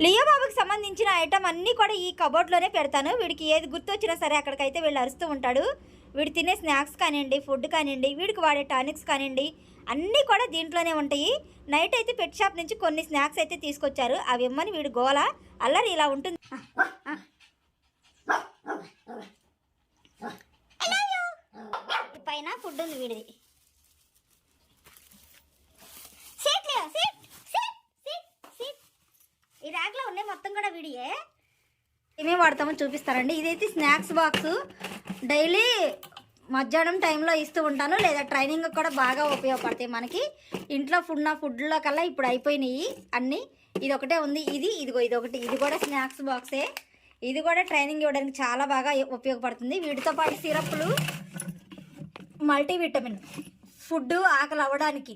Leo బాబుకి సంబంధించిన item అన్నీ కూడా ఈ కబోర్డ్లోనే పెడతాను. వీడికి ఏది గుర్తొచ్చినా సరే అక్కడికైతే వీళ్ళు అరుస్తూ ఉంటాడు. వీడు తినే స్నాక్స్ కానివ్వండి ఫుడ్ కానివ్వండి వీడికి వాడే టానిక్స్ కానివ్వండి అన్నీ కూడా దీంట్లోనే ఉంటాయి. నైట్ అయితే పెట్ షాప్ నుంచి కొన్ని స్నాక్స్ అయితే తీసుకొచ్చారు. అవి ఇమ్మని వీడు గోల అల్లరి ఇలా ఉంటుంది. పైన ఫుడ్ ఉంది వీడిది. ఈ ఉన్నాయి మొత్తం కూడా వీడియే. ఏమేమి వాడతామో చూపిస్తారండి. ఇదైతే స్నాక్స్ బాక్స్. డైలీ మధ్యాహ్నం టైంలో ఇస్తూ ఉంటాను. లేదా ట్రైనింగ్ కూడా బాగా ఉపయోగపడతాయి మనకి. ఇంట్లో ఫుడ్ నా ఫుడ్లో కల్లా ఇప్పుడు అయిపోయినాయి అన్నీ. ఇది ఒకటే ఉంది. ఇది ఇదిగో ఇది ఒకటి. ఇది కూడా స్నాక్స్ బాక్సే. ఇది కూడా ట్రైనింగ్ ఇవ్వడానికి చాలా బాగా ఉపయోగపడుతుంది. వీటితో పాటు సిరప్లు మల్టీవిటమిన్ ఫుడ్ ఆకలి అవ్వడానికి.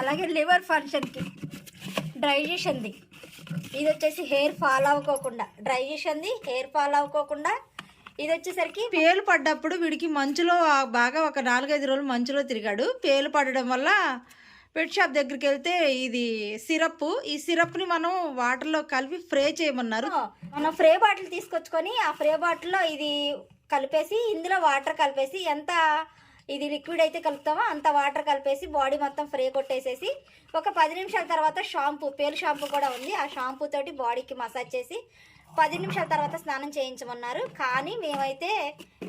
అలాగే లివర్ ఫంక్షన్కి డైజెషన్ది. ఇది వచ్చేసి హెయిర్ ఫాల్ అవ్వకోకుండా. డైజెషన్ది హెయిర్ ఫాల్ అవ్వకోకుండా. ఇది వచ్చేసరికి పేలు పడ్డప్పుడు వీడికి మంచులో బాగా ఒక నాలుగైదు రోజులు మంచులో తిరిగాడు. పేలు పడడం వల్ల పెట్ షాప్ దగ్గరికి వెళ్తే ఇది సిరప్ ఈ సిరప్ని మనం వాటర్లో కలిపి ఫ్రై చేయమన్నారు. మనం ఫ్రే బాటిల్ తీసుకొచ్చుకొని ఆ ఫ్రే బాటిల్లో ఇది కలిపేసి ఇందులో వాటర్ కలిపేసి ఎంత ఇది లిక్విడ్ అయితే కలుపుతామో? అంత వాటర్ కలిపేసి బాడీ మొత్తం ఫ్రే కొట్టేసేసి ఒక పది నిమిషాల తర్వాత షాంపూ పేలు షాంపూ కూడా ఉంది. ఆ షాంపూ తోటి బాడీకి మసాజ్ చేసి పది నిమిషాల తర్వాత స్నానం చేయించమన్నారు. కానీ మేమైతే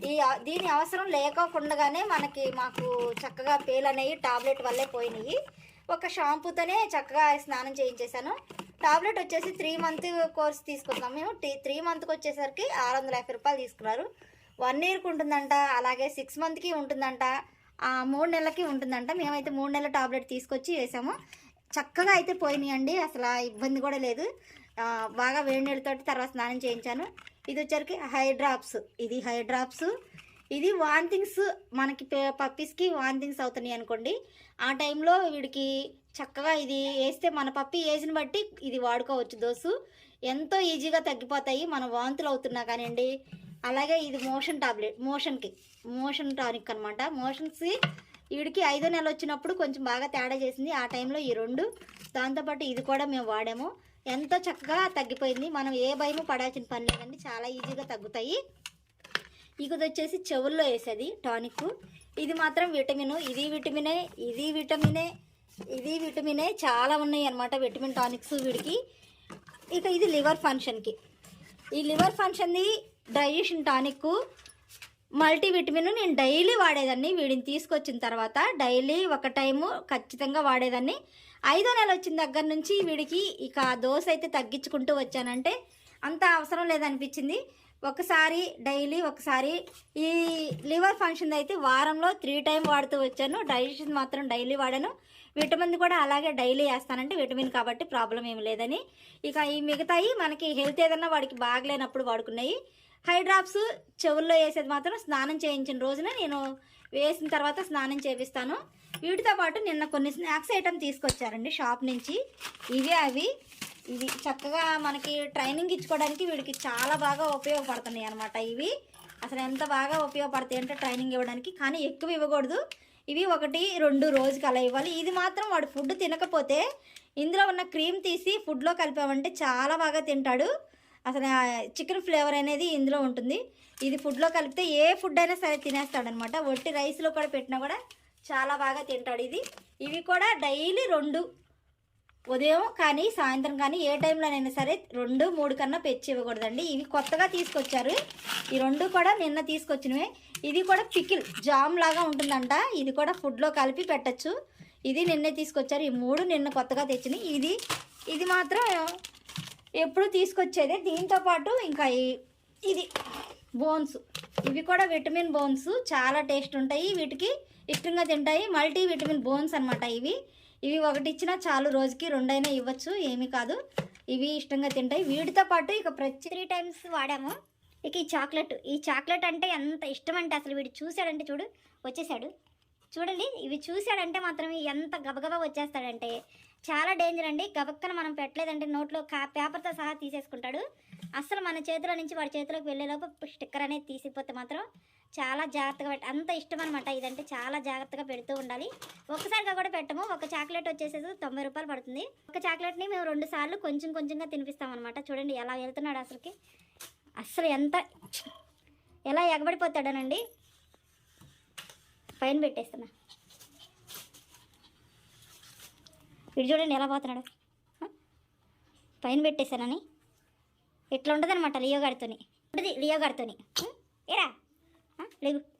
ఈ దీని అవసరం లేకోకుండానే మనకి మాకు చక్కగా పేలు అనేవి టాబ్లెట్ వల్లే పోయినాయి. ఒక షాంపూతోనే చక్కగా స్నానం చేయించేశాను. టాబ్లెట్ వచ్చేసి త్రీ మంత్ కోర్స్ తీసుకున్నాం మేము. త్రీ మంత్కి వచ్చేసరికి ఆరు వందల యాభై రూపాయలు తీసుకున్నారు. వన్ ఇయర్కి ఉంటుందంట అలాగే సిక్స్ మంత్కి ఉంటుందంట ఆ, మూడు నెలలకి ఉంటుందంట. మేమైతే మూడు నెలల టాబ్లెట్ తీసుకొచ్చి వేసాము. చక్కగా అయితే పోయినాయండి అసలు ఇబ్బంది కూడా లేదు. బాగా వేడి నీళ్ళతో తర్వాత స్నానం చేయించాను. ఇది వచ్చరికి హై డ్రాప్స్ ఇది హై డ్రాప్స్. ఇది వాంతింగ్స్ మనకి పప్పీస్కి వాంతింగ్స్ అవుతున్నాయి అనుకోండి. ఆ టైంలో వీడికి చక్కగా ఇది వేస్తే మన పప్పి ఏజ్ని బట్టి ఇది వాడుకోవచ్చు. దోసు ఎంతో ఈజీగా తగ్గిపోతాయి మన వాంతులు అవుతున్నా కానివ్వండి అలాగే ఇది మోషన్ టాబ్లెట్ మోషన్కి మోషన్ టానిక్ అనమాట మోషన్స్ వీడికి ఐదో నెల వచ్చినప్పుడు కొంచెం బాగా తేడా చేసింది. ఆ టైంలో ఈ రెండు. దాంతోపాటు ఇది కూడా మేము వాడాము. ఎంతో చక్కగా తగ్గిపోయింది. మనం ఏ భయము పడాల్సిన పని లేదండి. చాలా ఈజీగా తగ్గుతాయి. ఇది వచ్చేసి చెవుల్లో వేసేది టానిక్. ఇది మాత్రం విటమిన్. ఇది విటమినే ఇది విటమినే ఇది విటమినే చాలా ఉన్నాయి అనమాట విటమిన్ టానిక్స్ వీడికి. ఇక ఇది లివర్ ఫంక్షన్కి. ఈ లివర్ ఫంక్షన్ది డైజెషన్ టానిక్ మల్టీవిటమిన్ నేను డైలీ వాడేదాన్ని. వీడిని తీసుకొచ్చిన తర్వాత డైలీ ఒక టైము ఖచ్చితంగా వాడేదాన్ని. ఐదో నెల వచ్చిన దగ్గర నుంచి వీడికి ఇక దోశ అయితే తగ్గించుకుంటూ వచ్చానంటే అంత అవసరం లేదనిపించింది. ఒకసారి డైలీ ఒకసారి ఈ లివర్ ఫంక్షన్ అయితే వారంలో త్రీ టైం వాడుతూ వచ్చాను. డైజెషన్ మాత్రం డైలీ వాడాను. విటమిన్ కూడా అలాగే డైలీ వేస్తానంటే విటమిన్ కాబట్టి ప్రాబ్లం ఏమి లేదని. ఇక ఈ మిగతాయి మనకి హెల్త్ ఏదన్నా వాడికి బాగలేనప్పుడు వాడుకున్నాయి హై డ్రాప్స్ చెవుల్లో వేసేది మాత్రం స్నానం చేయించిన రోజున నేను వేసిన తర్వాత స్నానం చేపిస్తాను. వీటితో పాటు నిన్న కొన్ని స్నాక్స్ ఐటమ్ తీసుకొచ్చారండి షాప్ నుంచి. ఇవి అవి. ఇవి చక్కగా మనకి ట్రైనింగ్ ఇచ్చుకోవడానికి వీడికి చాలా బాగా ఉపయోగపడుతున్నాయి అనమాట ఇవి. అసలు ఎంత బాగా ఉపయోగపడతాయి అంటే ట్రైనింగ్ ఇవ్వడానికి. కానీ ఎక్కువ ఇవ్వకూడదు. ఇవి ఒకటి రెండు రోజుకి అలా ఇవ్వాలి. ఇది మాత్రం వాడు ఫుడ్ తినకపోతే ఇందులో ఉన్న క్రీమ్ తీసి ఫుడ్లో కలిపామంటే చాలా బాగా తింటాడు. అసలు చికెన్ ఫ్లేవర్ అనేది ఇందులో ఉంటుంది. ఇది ఫుడ్లో కలిపితే ఏ ఫుడ్ అయినా సరే తినేస్తాడనమాట ఒట్టి రైస్లో కూడా పెట్టినా కూడా చాలా బాగా తింటాడు ఇది. ఇవి కూడా డైలీ రెండు ఉదయం కానీ సాయంత్రం కానీ ఏ టైంలోనైనా సరే రెండు మూడు కన్నా పెచ్చి ఇవ్వకూడదండి. ఇవి కొత్తగా తీసుకొచ్చారు. ఈ రెండు కూడా నిన్న తీసుకొచ్చినవే. ఇది కూడా పికిల్ జామ్ లాగా ఉంటుందంట. ఇది కూడా ఫుడ్లో కలిపి పెట్టచ్చు. ఇది నిన్నే తీసుకొచ్చారు. ఈ మూడు నిన్న కొత్తగా తెచ్చినాయి ఇది ఇది మాత్రం ఎప్పుడు తీసుకొచ్చేదే. దీంతో పాటు ఇంకా ఇది బోన్స్. ఇవి కూడా విటమిన్ బోన్స్. చాలా టేస్ట్ ఉంటాయి. వీటికి ఇష్టంగా తింటాయి. మల్టీ విటమిన్ బోన్స్ అనమాట ఇవి. ఇవి ఒకటి ఇచ్చినా చాలు రోజుకి రెండైనా ఇవ్వచ్చు. ఏమీ కాదు. ఇవి ఇష్టంగా తింటాయి. వీటితో పాటు ఇక ప్రతి త్రీ టైమ్స్ వాడాము. ఇక ఈ చాక్లెట్ ఈ చాక్లెట్ అంటే ఎంత ఇష్టం అంటే అసలు వీడు చూశాడంటే చూడు వచ్చేసాడు. చూడండి ఇవి చూశాడంటే మాత్రం ఎంత గబగబా వచ్చేస్తాడంటే చాలా డేంజర్ అండి. గబక్కన మనం పెట్టలేదంటే నోట్లో కా పేపర్తో సహా తీసేసుకుంటాడు. అసలు మన చేతిలో నుంచి వాడి చేతిలోకి వెళ్ళేలోపు స్టిక్కర్ అనేది తీసిపోతే మాత్రం చాలా జాగ్రత్తగా పెట్టి అంత ఇష్టం అనమాట ఇదంటే చాలా జాగ్రత్తగా పెడుతూ ఉండాలి. ఒక్కసారిగా కూడా పెట్టము. ఒక చాక్లెట్ వచ్చేసేసి తొంభై రూపాయలు పడుతుంది. ఒక చాక్లెట్ని మేము రెండు సార్లు కొంచెం కొంచెంగా తినిపిస్తామన్నమాట చూడండి ఎలా వెళ్తున్నాడు అసలుకి. అసలు ఎంత ఎలా ఎగబడిపోతాడనండి. పైన పెట్టేస్తున్నా. వీడు చూడండి ఎలా పోతున్నాడు? పైన పెట్టేశానని? ఇట్లా ఉండదన్నమాట లియో గారితోని. ఉంటుంది లియో గారితోని. హ? ఏరా? లేవు.